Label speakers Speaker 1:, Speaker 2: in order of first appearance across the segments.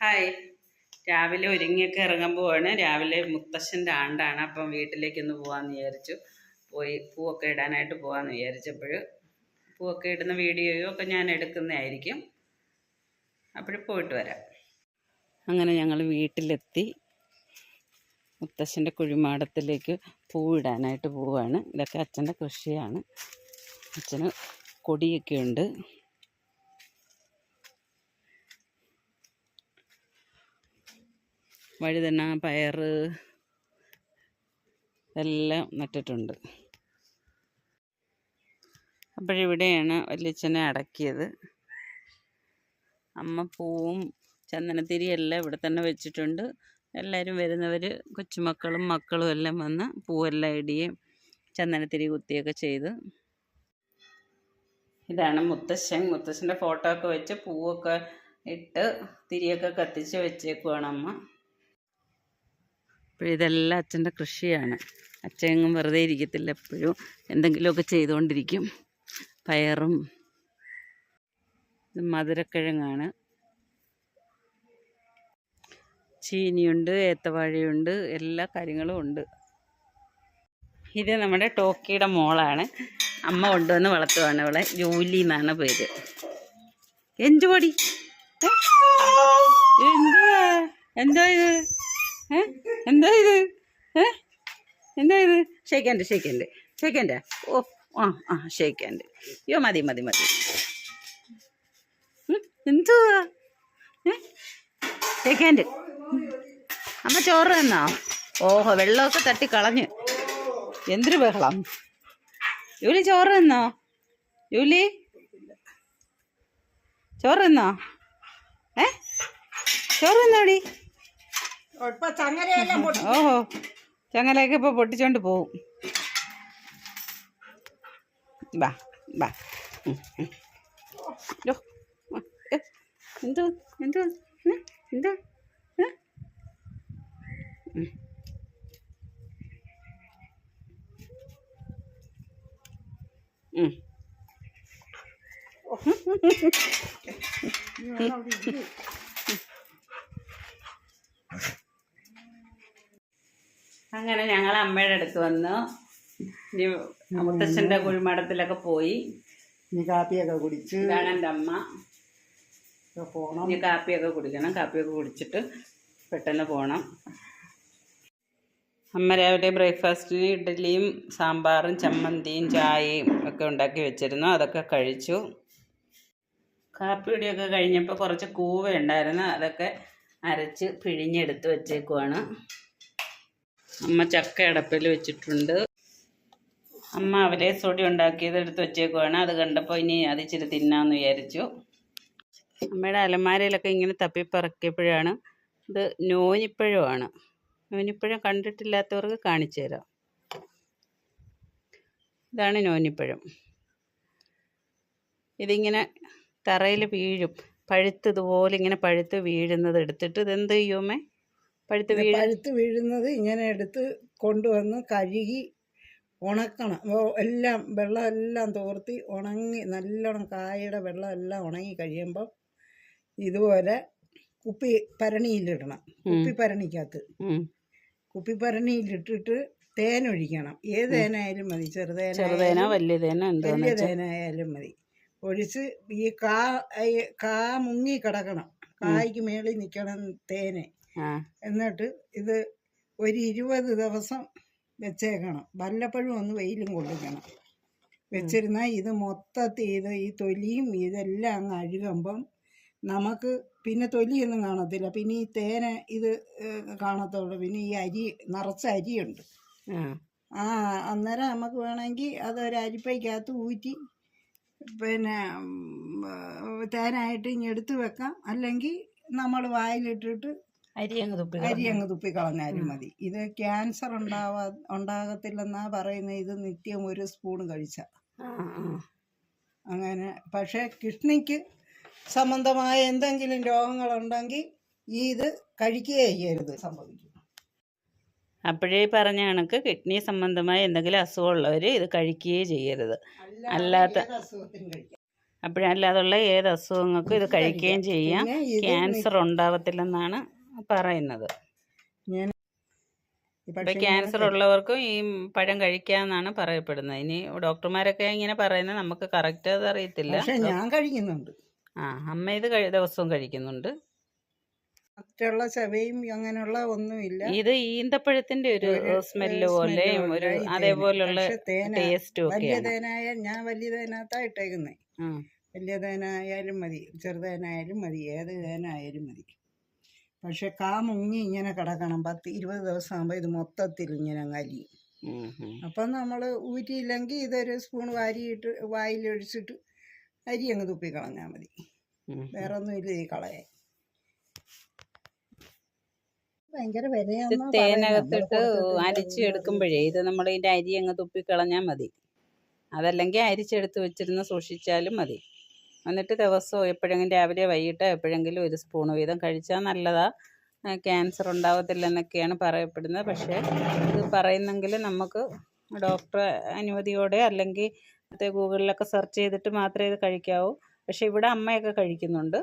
Speaker 1: Hi. രാവിലെ ഒരുങ്ങിയൊക്കെ ഇറങ്ങാൻ പോവാണ്. രാവിലെ മുത്തശ്ശന്റെ ആണ്ടാണ് അപ്പം വീട്ടിലേക്കൊന്ന് പോകാമെന്ന് വിചാരിച്ചു. പോയി പൂവൊക്കെ ഇടാനായിട്ട് പോകാമെന്ന് വിചാരിച്ചപ്പോൾ പൂവൊക്കെ ഇടുന്ന വീഡിയോയും ഒക്കെ ഞാൻ എടുക്കുന്നതായിരിക്കും. അപ്പോൾ പോയിട്ട് വരാം. അങ്ങനെ ഞങ്ങൾ വീട്ടിലെത്തി. മുത്തശ്ശന്റെ കുഴിമാടത്തിലേക്ക് പൂവിടാനായിട്ട് പോവുകയാണ് ഇതൊക്കെ അച്ഛന്റെ കൃഷിയാണ്. അച്ഛന് കൊടിയൊക്കെ ഉണ്ട്. വഴുതന പയറ് എല്ലാം നട്ടിട്ടുണ്ട്. അപ്പോഴിവിടെയാണ് വല്യച്ഛനെ അടക്കിയത്. അമ്മ പൂവും ചന്ദനത്തിരി എല്ലാം ഇവിടെ തന്നെ വെച്ചിട്ടുണ്ട്. എല്ലാവരും വരുന്നവർ കൊച്ചുമക്കളും മക്കളും എല്ലാം വന്ന് പൂവെല്ലാം ഇടിയും ചന്ദനത്തിരി കുത്തിയൊക്കെ ചെയ്ത്. ഇതാണ് മുത്തശ്ശൻ. മുത്തശ്ശന്റെ ഫോട്ടോ ഒക്കെ വെച്ച് പൂവൊക്കെ ഇട്ട് തിരിയൊക്കെ കത്തിച്ച് വെച്ചേക്കുവാണ് അമ്മ. അപ്പോൾ ഇതെല്ലാം അച്ഛന്റെ കൃഷിയാണ്. അച്ഛനെങ്ങും വെറുതെ ഇരിക്കത്തില്ല എപ്പോഴും. എന്തെങ്കിലുമൊക്കെ ചെയ്തുകൊണ്ടിരിക്കും. പയറും മധുരക്കിഴങ്ങാണ്. ചീനിയുണ്ട് ഏത്തവാഴയുണ്ട് എല്ലാ കാര്യങ്ങളും ഉണ്ട്. ഇത് നമ്മുടെ ടോക്കിയുടെ മോളാണ്. അമ്മ കൊണ്ടുവന്ന് വളർത്തുവാണ് അവളെ. ജൂലി എന്നാണ് പേര്. എന്തുപടി എന്താ എന്താ ഇത്? എന്താ ഇത്? എന്താ ഇത്? ഷേക്കാന്റെ ഷേക്കാന്റെ ഷേക്കാന്റെ ഓ ആ ആ ഷേക്കാന്റെ അയ്യോ മതി മതി മതി. എന്തുവാ? ഏ? ഷേക്കാന്റെ അമ്മ ചോറ് തന്നോ? ഓഹോ വെള്ളമൊക്കെ തട്ടി കളഞ്ഞ്. എന്തൊരു ബഹളം. ജൂലി ചോറ് തന്നോ? ജൂലി? ചോറ് തന്നോ? ഏ? ചോറ് തന്നോടി ഓഹോ. ചങ്ങലയൊക്കെ ഇപ്പോൾ പൊട്ടിച്ചോണ്ട് പോവും. ഉം, ഉം. ഡോ, ആ, ഏ, എന്തോ എന്തോ ഉം എന്തോ ഏ? അങ്ങനെ ഞങ്ങൾ അമ്മയുടെ അടുത്ത് വന്ന്. മുത്തച്ഛന്റെ കുഴിമാടത്തിലൊക്കെ പോയി.
Speaker 2: ഇനി കാപ്പിയൊക്കെ കുടിച്ച്
Speaker 1: ഇതാണ് എന്റെ അമ്മ.
Speaker 2: പോകണം പോണം.
Speaker 1: ഇനി കാപ്പിയൊക്കെ കുടിക്കണം. കാപ്പിയൊക്കെ കുടിച്ചിട്ട് പെട്ടെന്ന് പോകണം അമ്മ രാവിലെ ബ്രേക്ക്ഫാസ്റ്റിന് ഇഡ്ഡലിയും സാമ്പാറും ചമ്മന്തിയും ചായയും ഒക്കെ ഉണ്ടാക്കി വെച്ചിരുന്നു. അതൊക്കെ കഴിച്ചു. കാപ്പിയുടെയൊക്കെ കഴിഞ്ഞപ്പോൾ കുറച്ച് കൂവ ഉണ്ടായിരുന്നു അതൊക്കെ അരച്ച് പിഴിഞ്ഞെടുത്ത് വെച്ചേക്കുവാണ്. അമ്മ ചക്ക അടപ്പിൽ വെച്ചിട്ടുണ്ട്. അമ്മ അവലെ സൊടി ഉണ്ടാക്കിയത് എടുത്ത് വെച്ചേക്കുവാണ്. അത് കണ്ടപ്പോൾ ഇനി അത് ഇച്ചിരി തിന്നാമെന്ന് വിചാരിച്ചു. അമ്മയുടെ അലമാരയിലൊക്കെ ഇങ്ങനെ തപ്പിപ്പറക്കിയപ്പോഴാണ് ഇത് നോനിപ്പഴമാണ് നോനിപ്പഴം കണ്ടിട്ടില്ലാത്തവർക്ക് കാണിച്ചു തരാം. ഇതാണ് നോനിപ്പഴം. ഇതിങ്ങനെ തറയിൽ വീഴും. പഴുത്തതുപോലെ ഇങ്ങനെ പഴുത്ത് വീഴുന്നത് എടുത്തിട്ട് ഇതെന്ത് ചെയ്യുമേ പഴുത്ത് വീഴ.
Speaker 2: പഴുത്ത് വീഴുന്നത് ഇങ്ങനെ എടുത്ത് കൊണ്ടുവന്ന് കഴുകി ഉണക്കണം. എല്ലാം വെള്ളം എല്ലാം തോർത്തി ഉണങ്ങി നല്ലോണം കായയുടെ വെള്ളം എല്ലാം ഉണങ്ങി കഴിയുമ്പം ഇതുപോലെ കുപ്പി പരണിയിലിടണം കുപ്പി
Speaker 1: പരണിക്കകത്ത്.
Speaker 2: കുപ്പി പരണിയിലിട്ടിട്ട് തേൻ ഒഴിക്കണം. ഏത് തേനായാലും മതി. ചെറുതേന വലിയ തേനായാലും മതി. ഒഴിച്ച് ഈ കാ കാ മുങ്ങി കിടക്കണം. കായ്ക്ക് മേളിൽ നിൽക്കണം തേന്. എന്നിട്ട് ഇത് ഒരു ഇരുപത് ദിവസം വെച്ചേക്കണം. വല്ലപ്പോഴും ഒന്ന് വെയിലും കൊള്ളിക്കണം. വെച്ചിരുന്നാൽ ഇത് മൊത്തത്തിൽ ഇത് ഈ തൊലിയും ഇതെല്ലാം അങ്ങ് അഴുകുമ്പം നമുക്ക് പിന്നെ തൊലിയൊന്നും കാണത്തില്ല. പിന്നെ ഈ തേന ഇത് കാണത്തുള്ളൂ. പിന്നെ ഈ അരി നിറച്ച അരിയുണ്ട്.
Speaker 1: ആ.
Speaker 2: അന്നേരം നമുക്ക് വേണമെങ്കിൽ അതൊരു അരിപ്പയ്ക്കകത്ത് ഊറ്റി പിന്നെ തേനായിട്ട് ഇനി എടുത്ത് വെക്കാം. അല്ലെങ്കിൽ നമ്മൾ വായിലിട്ടിട്ട്
Speaker 1: അരി അങ്ങ് തുപ്പി
Speaker 2: അരി അങ്ങ് തുപ്പിക്കളഞ്ഞാലും മതി. ഇത് ക്യാൻസർ ഉണ്ടാവാ ഉണ്ടാകത്തില്ലെന്നാ പറയുന്നത് ഇത് നിത്യം ഒരു സ്പൂൺ കഴിച്ച. അങ്ങനെ പക്ഷേ കിഡ്നിക്ക് സംബന്ധമായ എന്തെങ്കിലും രോഗങ്ങളുണ്ടെങ്കിൽ ഈ ഇത് കഴിക്കുകയേ ചെയ്യരുത് സംഭവിക്കും.
Speaker 1: അപ്പോഴേ പറഞ്ഞ കണക്ക് കിഡ്നി സംബന്ധമായ എന്തെങ്കിലും അസുഖമുള്ളവർ ഇത് കഴിക്കുകയേ ചെയ്യരുത്. അല്ലാത്ത- അപ്പോഴല്ലാതുള്ള ഏത് അസുഖങ്ങൾക്കും ഇത് കഴിക്കുകയും ചെയ്യാം. ക്യാൻസർ ഉണ്ടാവത്തില്ലെന്നാണ് പറയുന്നത്.
Speaker 2: ഞാൻ
Speaker 1: ഇപ്പം ക്യാൻസർ ഉള്ളവർക്കും ഈ പഴം കഴിക്കാമെന്നാണ് പറയപ്പെടുന്നത്. ഇനി ഡോക്ടർമാരൊക്കെ ഇങ്ങനെ പറയുന്നത് നമുക്ക് കറക്റ്റ് അത് അറിയത്തില്ല.
Speaker 2: ഞാൻ കഴിക്കുന്നുണ്ട്.
Speaker 1: ആ അമ്മ ഇത് ദിവസവും കഴിക്കുന്നുണ്ട്.
Speaker 2: മറ്റുള്ള ചവയും അങ്ങനെയുള്ള ഒന്നുമില്ല.
Speaker 1: ഇത് ഈന്തപ്പഴത്തിന്റെ ഒരു സ്മെല്ല്
Speaker 2: പോലെ
Speaker 1: ഒരു
Speaker 2: പോലെ
Speaker 1: അതേപോലുള്ള ടേസ്റ്റും
Speaker 2: വലിയ തേനായ ഞാൻ വലിയ തേനകത്താ ഇട്ടേക്കുന്നേ.
Speaker 1: ഉം.
Speaker 2: വലിയ തേനായാലും മതി ചെറുതേനായാലും മതി ഏത് തേനായാലും മതി. പക്ഷെ കാ മുങ്ങി ഇങ്ങനെ കിടക്കണം. പത്ത് ഇരുപത് ദിവസം ആകുമ്പോൾ ഇത് മൊത്തത്തിൽ ഇങ്ങനെ
Speaker 1: കലിയും.
Speaker 2: അപ്പം നമ്മൾ ഊറ്റിയില്ലെങ്കിൽ ഇതൊരു സ്പൂൺ വാരിയിട്ട് വായിലൊഴിച്ചിട്ട് അരി അങ്ങ് തുപ്പി കളഞ്ഞാൽ മതി. വേറെ ഒന്നും ഇല്ല ഈ കളയാൻ ഭയങ്കര
Speaker 1: ഇത്
Speaker 2: വിലയാണെന്നാ
Speaker 1: തേനകത്തിട്ട് അരിച്ചെടുക്കുമ്പോഴേ എടുക്കുമ്പോഴേ ഇത് നമ്മൾ ഇതിന്റെ അരി അങ്ങ് തുപ്പി കളഞ്ഞാൽ മതി. അതല്ലെങ്കിൽ അരിച്ചെടുത്ത് വെച്ചിരുന്ന് സൂക്ഷിച്ചാലും മതി. എന്നിട്ട് ദിവസവും എപ്പോഴെങ്കിലും രാവിലെ വൈകിട്ടോ എപ്പോഴെങ്കിലും ഒരു സ്പൂൺ വീതം കഴിച്ചാൽ നല്ലതാണ് ക്യാൻസർ ഉണ്ടാവത്തില്ലെന്നൊക്കെയാണ് പറയപ്പെടുന്നത്. പക്ഷേ ഇത് പറയുന്നെങ്കിൽ നമുക്ക് ഡോക്ടർ അനുമതിയോടെ അല്ലെങ്കിൽ മറ്റേ ഗൂഗിളിലൊക്കെ സെർച്ച് ചെയ്തിട്ട് മാത്രമേ ഇത് കഴിക്കാവൂ. പക്ഷേ ഇവിടെ അമ്മയൊക്കെ കഴിക്കുന്നുണ്ട്.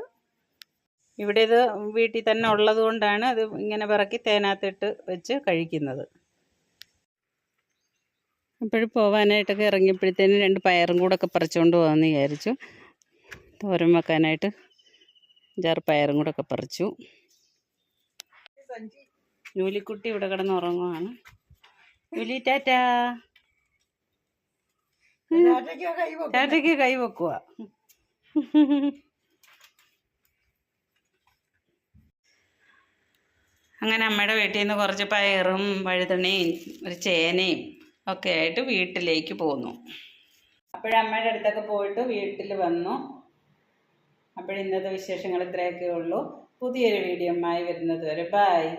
Speaker 1: ഇവിടെ ഇത് വീട്ടിൽ തന്നെ ഉള്ളത് കൊണ്ടാണ് അത് ഇങ്ങനെ പിറക്കി തേനകത്തിട്ട് വെച്ച് കഴിക്കുന്നത്. അപ്പോഴും പോവാനായിട്ടൊക്കെ ഇറങ്ങിയപ്പോഴത്തേനും രണ്ട് പയറും കൂടെ ഒക്കെ പറിച്ചുകൊണ്ട് പോകാമെന്ന് വിചാരിച്ചു. തോരൻ വെക്കാനായിട്ട് അഞ്ചാറ് പയറും കൂടെ ഒക്കെ പറിച്ചു.
Speaker 2: സഞ്ചി
Speaker 1: ജൂലിക്കുട്ടി ഇവിടെ കിടന്ന് ഉറങ്ങുവാണ് ജൂലി ടാറ്റാ. ടാറ്റയ്ക്ക് കൈ വെക്കുക അങ്ങനെ അമ്മയുടെ വീട്ടിൽ നിന്ന് കുറച്ച് പയറും വഴുതണയും ഒരു ചേനയും ഒക്കെ ആയിട്ട് വീട്ടിലേക്ക് പോന്നു. അപ്പോഴമ്മയുടെ അടുത്തൊക്കെ പോയിട്ട് വീട്ടിൽ വന്നു. അപ്പോഴിന്നത്തെ വിശേഷങ്ങൾ ഇത്രയൊക്കെ ഉള്ളൂ. പുതിയൊരു വീഡിയോ വരുന്നത് വരെ. ബായ്